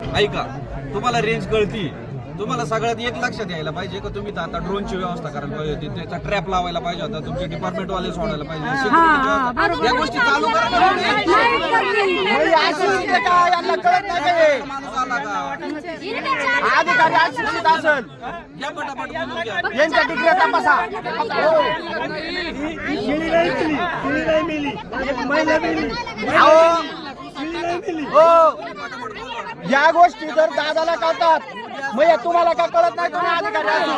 ऐका तुम्हाला रेंज कळती. तुम्हाला सगळ्यात एक लक्षात यायला पाहिजे का तुम्ही तर आता ड्रोनची व्यवस्था करायला पाहिजे होती त्याचा ट्रॅप लावायला पाहिजे होता तुमचे डिपार्टमेंट वाले सोडायला पाहिजे या गोष्टी चालू हे? हो या गोष्टी जर दादाला कळतात मग तुम्हाला का कळत नाही? तुम्ही अधिकारी.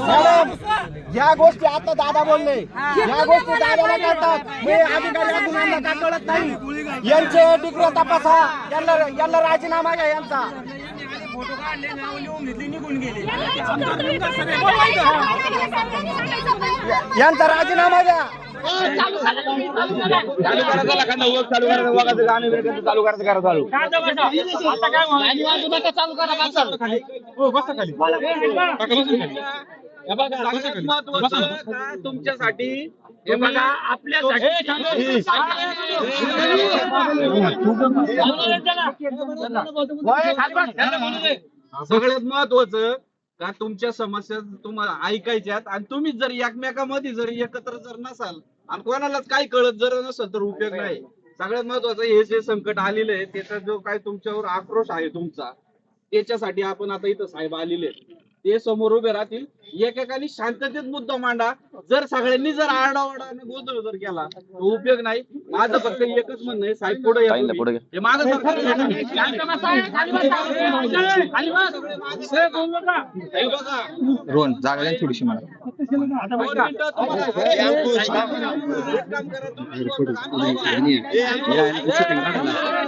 मॅडम या गोष्टी आता दादा बोलले. या गोष्टी दादाला कळतात. मग हे अधिकारी यांना का कळत नाही? यांचे डिग्री तपासा. यांना यांना राजीनामा घ्या यांचा. यांचा राजीनामा घ्या. चालू करायचं एखादा वर्क चालू करायचं वगाचं गाणं बिणं चालू करायचं करा चालू सगळ्यात महत्वाचं का तुमच्यासाठी हे बघा आपल्यासाठी सगळ्यात महत्वाचं का तुमच्या समस्या तुम्हाला ऐकायच्यात आणि तुम्ही जर एकमेकामध्ये जर एकत्र जर नसाल आणि कोणालाच काही कळत जर नसेल तर उपयोग नाही सगळ्यात महत्वाचं हे जे संकट आलेलं आहे त्याचा जो काय तुमच्यावर आक्रोश आहे तुमचा त्याच्यासाठी आपण आता इथं साहेब आलेले आहेत. ते समोर उभे राहतील. एकेकाने शांततेत मुद्दा मांडा. जर सगळ्यांनी जर आरडाओरडा आणि गोंधळ जर केला तर उपयोग नाही. माझं फक्त एकच म्हणणं आहे साहेब पुढे या तुम्ही. हे मागं सरकार हे बघा? रोहन जागा द्या थोडीशी मला. एक काम करा तुम्ही.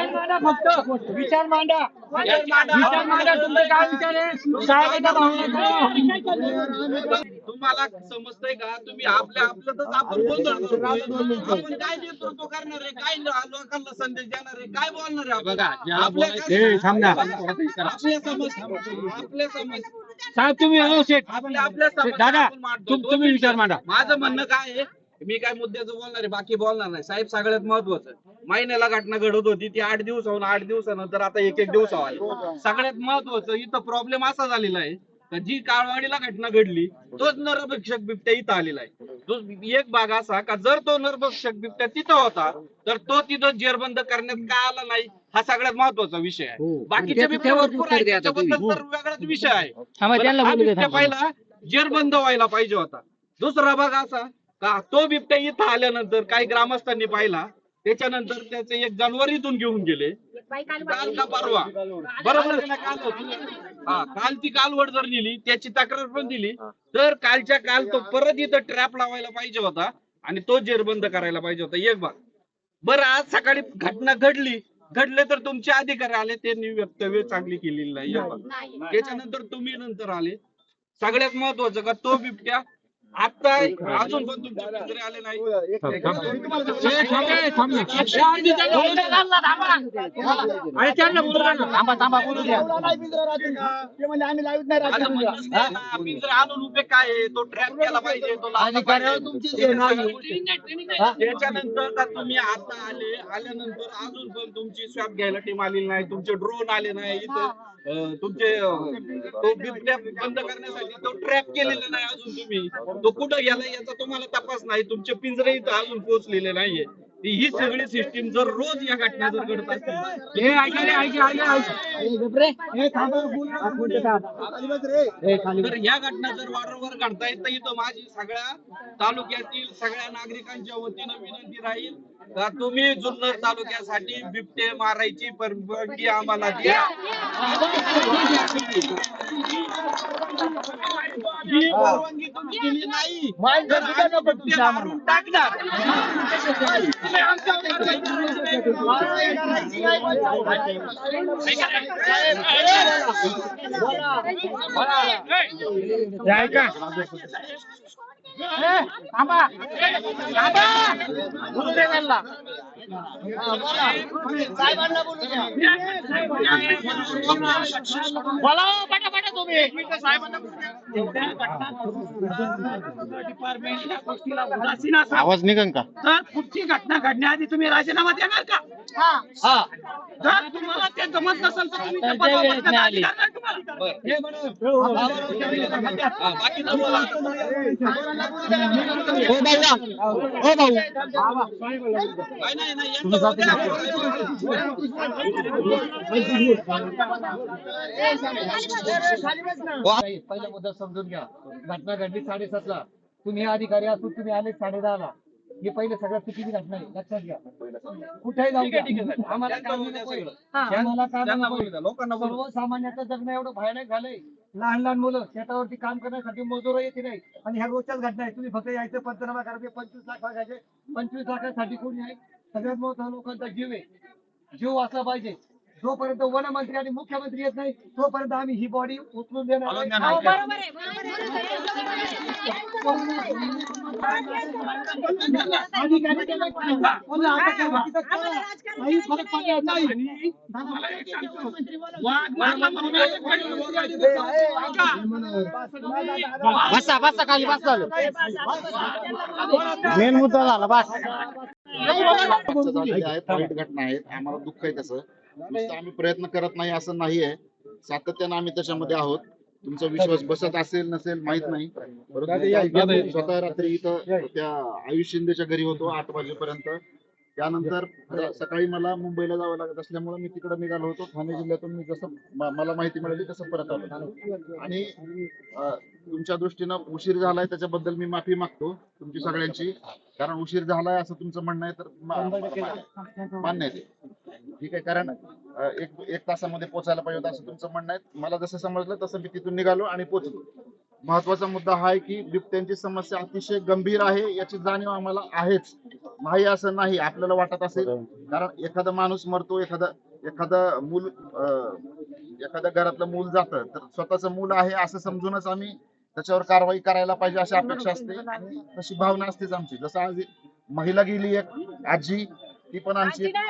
विचार मांडा. फक्त विचार मांडा. विचार मांडा. तुमचे काय विचार आहे? भावना तुम्हाला समजतंय का? तुम्ही आपल्या आपल्यातच आपण गोंधळ. आपण काय नेतृत्व करणार आहे? काय लोकांना संदेश देणार आहे? काय बोलणार आहे बघा आपल्या आपल्या समस्या साहेब तुम्ही हो शेठ आपल्या आपल्या समस्या दादा आपण मांडतो. तुम- तुम्ही विचार मांडा. माझं म्हणणं काय आहे? मी काय मुद्द्याचं बोलणार आहे? बाकी बोलणार नाही. साहेब सगळ्यात महत्वाचं. महिन्याला घटना घडत होती. ती आठ दिवसाहून आठ दिवसानंतर आता एक एक दिवस आली. सगळ्यात महत्वाचं इथं प्रॉब्लेम असा झालेला आहे का जी काळवाडीला घटना घडली तोच नरभक्षक बिबट्या इथं आलेला आहे. तो एक भाग असा का जर तो नरभक्षक बिबट्या तिथं होता तर तो तिथं जेरबंद करण्यात का आला नाही? हा सगळ्यात महत्त्वाचा विषय आहे. बाकीच्या बिबट्या भरपूर आहेत, त्याच्याबद्दल तर वेगळाच विषय आहे. हा पहिला जेरबंद व्हायला पाहिजे होता. दुसरा भाग असा का? तो बिबट्या इथं आल्यानंतर काही ग्रामस्थांनी पाहिला. त्याच्यानंतर त्याचे एक जनावर इथून घेऊन गेले. काल का परवा. बरोबर? काल. हा ती कालवड जर नेली त्याची तक्रार पण दिली. तर कालच्या काल तो परत इथं ट्रॅप लावायला पाहिजे होता आणि तो जेरबंद करायला पाहिजे होता. एक भाग बरं आज सकाळी घटना घडली. घडले तर तुमचे अधिकारी आले त्यांनी वक्तव्य चांगली केलेली नाही. त्याच्यानंतर तुम्ही नंतर आले. सगळ्यात महत्वाचं का तो बिबट्या आता अजून पण आले नाही अरे त्यांना बोलू द्या ना. थांबा थांबा बोलू द्या. ते म्हणजे आम्ही लावित नाही माझं राजकारण. म्हणणं नाही ना, पिंजरे आणून उभे काय आहे? तो ट्रॅप केला पाहिजे तो लावला पाहिजे. त्याच्यानंतर का तुम्ही आता आले आल्यानंतर अजून पण तुमची स्वॅप घ्यायला टीम आलेली नाही तुमचे ड्रोन आले नाही इथं. तुमचे तो बिबट्या बंद करण्यासाठी तो ट्रॅप केलेला नाही अजून तुम्ही. तो कुठं गेला याचा तुम्हाला तपास नाही. तुमचे पिंजरे इथं अजून पोहोचलेले नाहीये. ही सगळी सिस्टीम जर रोज या घटना जर घडत असतील हे ऐका रे ऐका ऐका ऐका. तर या घटना जर वारंवार घडता येत तर माझी सगळ्या तालुक्यातील सगळ्या नागरिकांच्या वतीनं विनंती राहील का तुम्ही जुन्नर तालुक्यासाठी बिबटे मारायची परवानगी आम्हाला द्या? ही परवानगी तुम्ही दिली नाही. टाकणार. तुम्ही हे ऐका ए, थांबा थांबा बोलू दे त्यांना. बोला पटापटा तुम्ही? डिपार्टमेंट या गोष्टीला उदासीन असाल आवाज निघन का? तर पुढची घटना घडण्याआधी तुम्ही राजीनामा देणार का? हा. जर तुम्हाला त्यांचं मत नसेल तर तुम्ही त्या पदावर बसण्याचा अधिकार नाही तुम्हाला. हे म्हणून. हा, बाकीचं बोला. नाही नाही नाही यांचं होऊ द्या. पहिला मुद्दा समजून घ्या. घटना घडली साडेसातला. तुम्ही अधिकारी असून तुम्ही आले साडे ला ही पहिले सगळ्यात चुकीची घटना आहे. लक्षात घ्या. कुठेही जाऊ द्या. आम्हाला काम नकोय. आम्हाला काम नकोय. सर्वसामान्याचं जगणं एवढं भयानक झालंय. लहान लहान मुलं शेतावरती काम करण्यासाठी मजूर येते नाही आणि ह्या रोजच्याच घटना आहे तुम्ही फक्त यायचं पंचनामा करायचे पंचवीस लाख वागायचे पंचवीस लाखासाठी कोणी आहे? सगळ्यात मोठा लोकांचा जीव आहे. जीव वाचला पाहिजे. जोपर्यंत वनमंत्री आणि मुख्यमंत्री येत नाही तोपर्यंत आम्ही ही बॉडी उचलून देणार नाही. हो, बरोबर आहे बरोबर अधिकारी केलं पाहिजे. कोणी आता काय बाकीचं करा. काही फरक पडणार नाही. आणि मला एक सांगतो. वाघ मारला म्हणून एक गाडी ऐका. बसा बसा खाली बस झालं मेन मुद्दा झाला बस घटना आहेत आम्हाला दुःख आहे त्याचं नुसतं आम्ही प्रयत्न करत नाही असं नाही आहे सातत्यानं आम्ही त्याच्यामध्ये आहोत. तुमचा विश्वास बसत असेल नसेल माहीत नाही. परंतु स्वतः रात्री इथं त्या आयुष शिंदेच्या घरी होतो आठ वाजेपर्यंत. त्यानंतर सकाळी मला मुंबईला जावं लागत असल्यामुळे मी तिकडे निघालो होतो. ठाणे जिल्ह्यातून मी जसं मला माहिती मिळाली तसं परत आलो. आणि तुमच्या दृष्टीनं उशीर झालाय त्याच्याबद्दल मी माफी मागतो तुमची सगळ्यांची. कारण उशीर झालाय असं तुमचं म्हणणं आहे तर मान्य आहे ते. ठीक आहे कारण एक एक तासामध्ये पोहोचायला पाहिजे होतं असं तुमचं म्हणणं आहे. मला जसं समजलं तसं मी तिथून निघालो आणि पोहोचलो महत्त्वाचा मुद्दा हा आहे की बिबट्यांची समस्या अतिशय गंभीर आहे याची जाणीव आम्हाला आहेच. नाही असं नाही आपल्याला वाटत असेल. कारण एखादा माणूस मरतो एखादा एखादा मूल एखाद्या घरातलं मूल जातं. तर स्वतःचं मूल आहे असं समजूनच आम्ही त्याच्यावर कारवाई करायला पाहिजे अशी अपेक्षा असते. आणि तशी भावना असतेच आमची. जसं आज महिला गेली एक आजी ती पण आमची एक आई-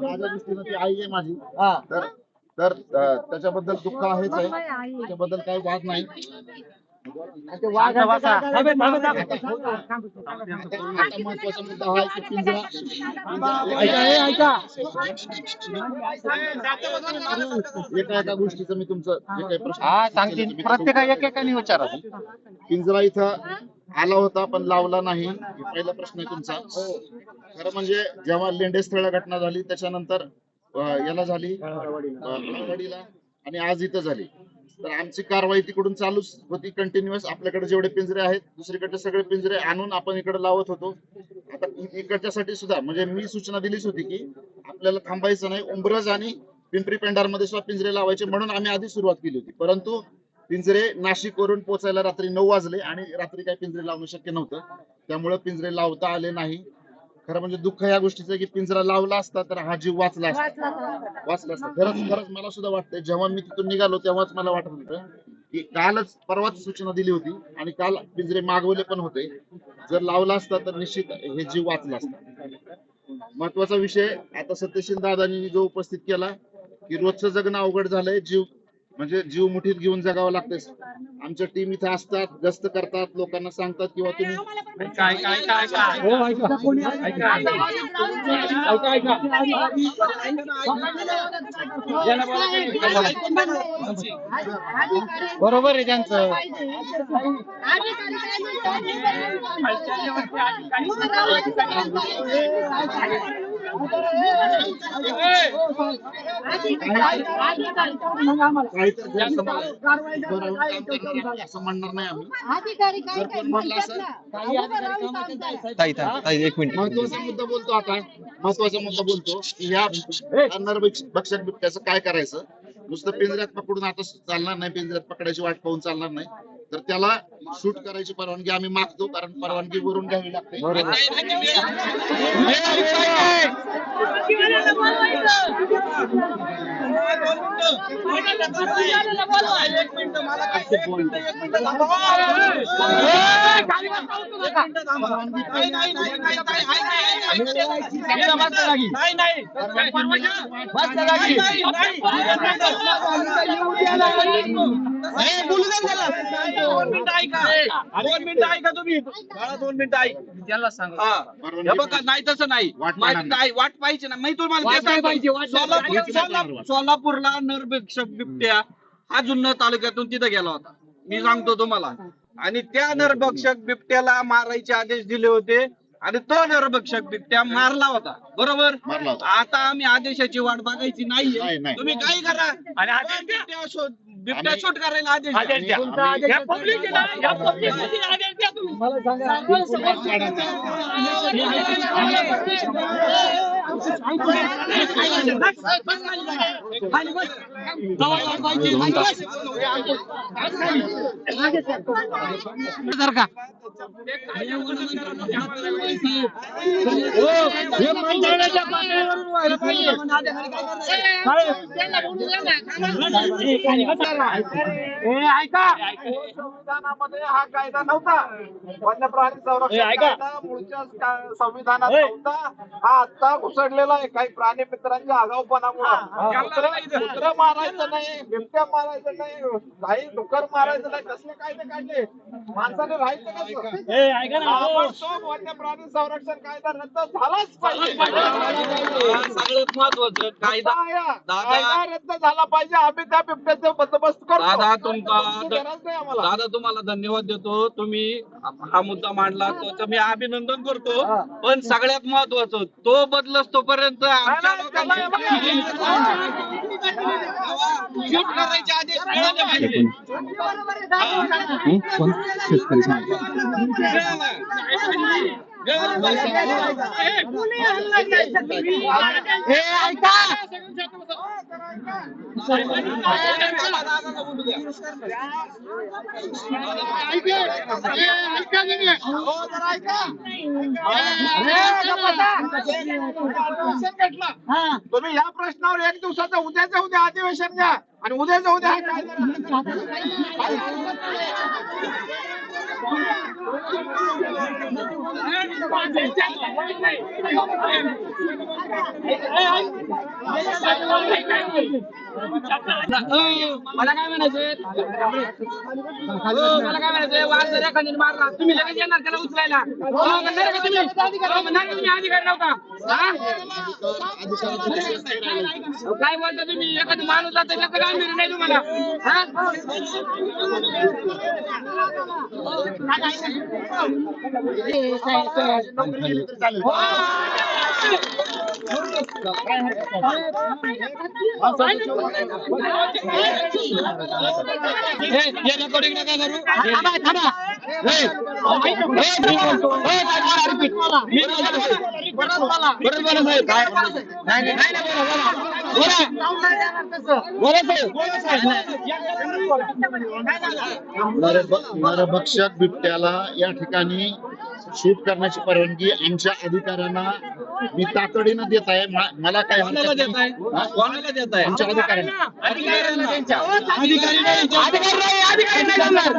माझ्या दृष्टीनं ती आई आहे माझी. तर तर अं, त्याच्याबद्दल दुःख आहेच आहे. त्याच्याबद्दल काही वाद नाही. आता महत्त्वाचा मुद्दा हा आहे की पिंजरा. एका एका गोष्टीचं मी तुमचं जे काही प्रश्न हा सांगतील प्रत्येका एकेकाने विचारा पिंजरा इथं आला होता पण लावला नाही. हे पहिला प्रश्न आहे तुमचा. खरं म्हणजे जेव्हा लेंडेस्थळ घटना झाली त्याच्यानंतर याला झाली आळवाडीला आणि आज इथं झाली. तर आमची कारवाई तिकडून चालूच होती कंटिन्युअस आपल्याकडे जेवढे पिंजरे आहेत दुसरीकडे सगळे पिंजरे आणून आपण इकडे लावत होतो. आता इकडच्यासाठी सुद्धा म्हणजे मी सूचना दिलीच होती की आपल्याला थांबायचं नाही. उंबरज आणि पिंपरी पेंढारमध्ये सुद्धा पिंजरे लावायचे म्हणून आम्ही आधी सुरुवात केली होती. परंतु पिंजरे नाशिक वरून पोहोचायला रात्री नऊ वाजले आणि रात्री काही पिंजरे लावणं शक्य नव्हतं. त्यामुळे पिंजरे लावता आले नाही. खरं म्हणजे दुःख या गोष्टीचं की पिंजरा लावला असता तर हा जीव वाचला असता. वाचला असता. खरंच खरंच मला सुद्धा वाटतंय जेव्हा मी तिथून निघालो तेव्हाच मला वाटत होतं की कालच परवाच सूचना दिली होती आणि काल पिंजरे मागवले पण होते. जर लावला असता तर निश्चित हे जीव वाचला असता. महत्त्वाचा विषय आता सत्यशील दादांनी जो उपस्थित केला की रोजचं जगणं अवघड झालंय जीव म्हणजे जीव मुठीत घेऊन जगावं लागतंय आमच्या टीम इथं असतात गस्त करतात लोकांना सांगतात किंवा तुम्ही हो. बरोबर आहे त्यांचं असं म्हणणार नाही आम्ही अधिकारी काय काय म्हणलं म्हणतात ना ताई ताई ताई, एक मिनिट महत्त्वाचा मुद्दा बोलतो आता. महत्त्वाचा मुद्दा बोलतो. की ह्या अन्नर भक्षक बिबट्याचं काय करायचं? नुसतं पिंजऱ्यात पकडून आता चालणार नाही पिंजऱ्यात पकडायची वाट पाहून चालणार नाही. तर त्याला शूट करायची परवानगी आम्ही मागतो कारण परवानगी वरून घ्यावी लागते एक मिनिट मला काय एक मिनिट एक मिनिट थांबा. नाही, नाही, नाही, नाही, नाही, ऐका, ऐका, ऐका. याला वाचलं लागी. नाही, नाही. वाचलं लागी. नाही, बोलू द्या त्याला. दोन मिनिटं ऐका. दोन मिनिटं ऐका तुम्ही. बाळा दोन मिनिटं ऐक. त्याला सांगा हा. हे बघा नाही तसं नाही. वाट पाहिजे. ना. मी तुम्हाला ते. पाहिजे, सोलापूर सोलापूरला नरभक्षक बिबट्या हा जुन्नर तालुक्यातून तिथं गेला होता. मी सांगतो तुम्हाला. आणि त्या नरभक्षक बिबट्याला मारायचे आदेश दिले होते. आणि तो नरभक्षक बिबट्या मारला होता. बरोबर? मारला होता. आता आम्ही आदेशाची वाट बघायची नाही, नाहीये. नाही. तुम्ही काही करा? आणि आदेश बिबट्या शोध बिबट्या आम्ही- शूट करायला आदेश द्या. आदेश द्या. तुमचा आदेश या public आहे ना, या public मध्ये आदेश द्या तुम्ही. मला सांगा. जर का हे मंत्रालयाच्या पातळीवरून व्हायला पाहिजे. ए, ऐका संविधानामध्ये हा कायदा नव्हता वन्य प्राणी संरक्षण ऐका. मूळच्या संविधानात. नव्हता हा आता घुसडलेला आहे. काही प्राणी मित्रांच्या आगाऊपणामुळे. कुत्र मारायचं नाही बिबट्या मारायचं नाही काही डुकर मारायचं नाही कसले कायदे काढले? माणसाने राहायचं कसं? वन्य प्राणी संरक्षण कायदा रद्द झालाच पाहिजे. सगळ्यात महत्वाचं कायदा कायदा दादा- कायदा रद्द झाला पाहिजे. आम्ही त्या बिबट्याचा बंदोबस्त करतो. दादा तुमचा तुमची गरज नाही आम्हाला. दादा तुम्हाला धन्यवाद देतो. तुम्ही हा मुद्दा मांडला त्याचं मी अभिनंदन करतो. पण सगळ्यात महत्वाचं तो बदलस तोपर्यंत आमच्या लोकांना शूट करायचे आदेश मिळाले पाहिजे. ए, ऐका. तुम्ही या प्रश्नावर एक दिवसाचं उद्याचं उद्या अधिवेशन घ्या. आणि उद्याचं उद्या मला काय म्हणायचंय? हो, मला काय म्हणायचंय? जर मारला तुम्ही लगेच येणार त्याला उचलायला. हो, हो, तुम्ही? अधिकार नव्हता. काय बोलता तुम्ही? एखादं माणूस आता त्याचं काय मिळून नाही तुम्हाला? हा? ए, नका करू. थांबा, नरभक्षक बिबट्याला या ठिकाणी शूट करण्याची परवानगी आमच्या अधिकाऱ्यांना मी तातडीनं देत आहे. मा- मला काय कोणाला हरकत देत आहे? नाही. कोणाला देत आहे? आमच्या अधिकाऱ्यांना. अधिकारी नाही, अधिकारी नाही जमणार.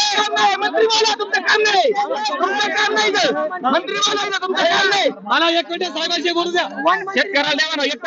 जनता मंत्री बोला तुमचं काम नाही तुमचं काम नाही. इथं. मंत्री बोला इथं, तुमचं काम नाही. मला एक मिनिट साहेबांशी बोलू द्या. शेतकऱ्याला द्या ना. एक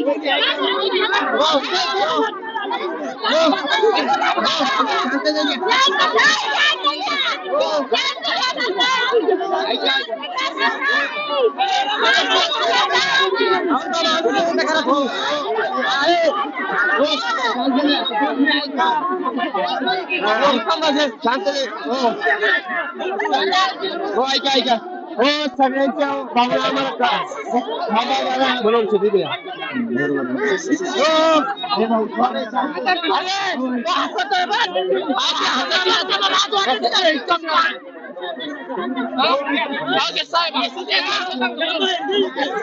होऊ द्या, तुमच्या हातात सगळे. हो सगळ्यांच्या भावना आम्हाला म्हणून बाबा, द्या. हो. अरे, तो हसतोय बघ.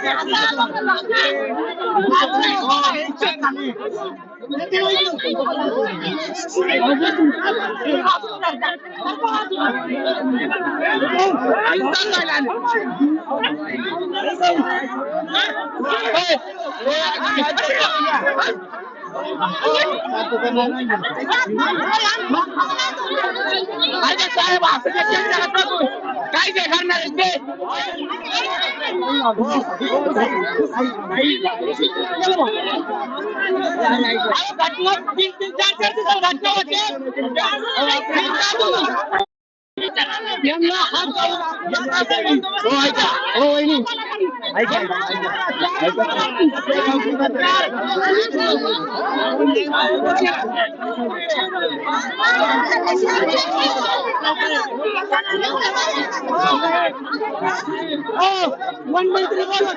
आपल्या हातातल्या हाताला लाज वाटते का रे? जाऊ दे, साहेब, हसू दे. अरे साहेब असं काय चर्चा नका करू. काय काय करणार आहे ते अहो, घटना तीन तीन चार चार दिवसात घटना होते यांना हात लावून- हो ऐका हो वहिनी ऐका ऐका हो वन मंत्री बोला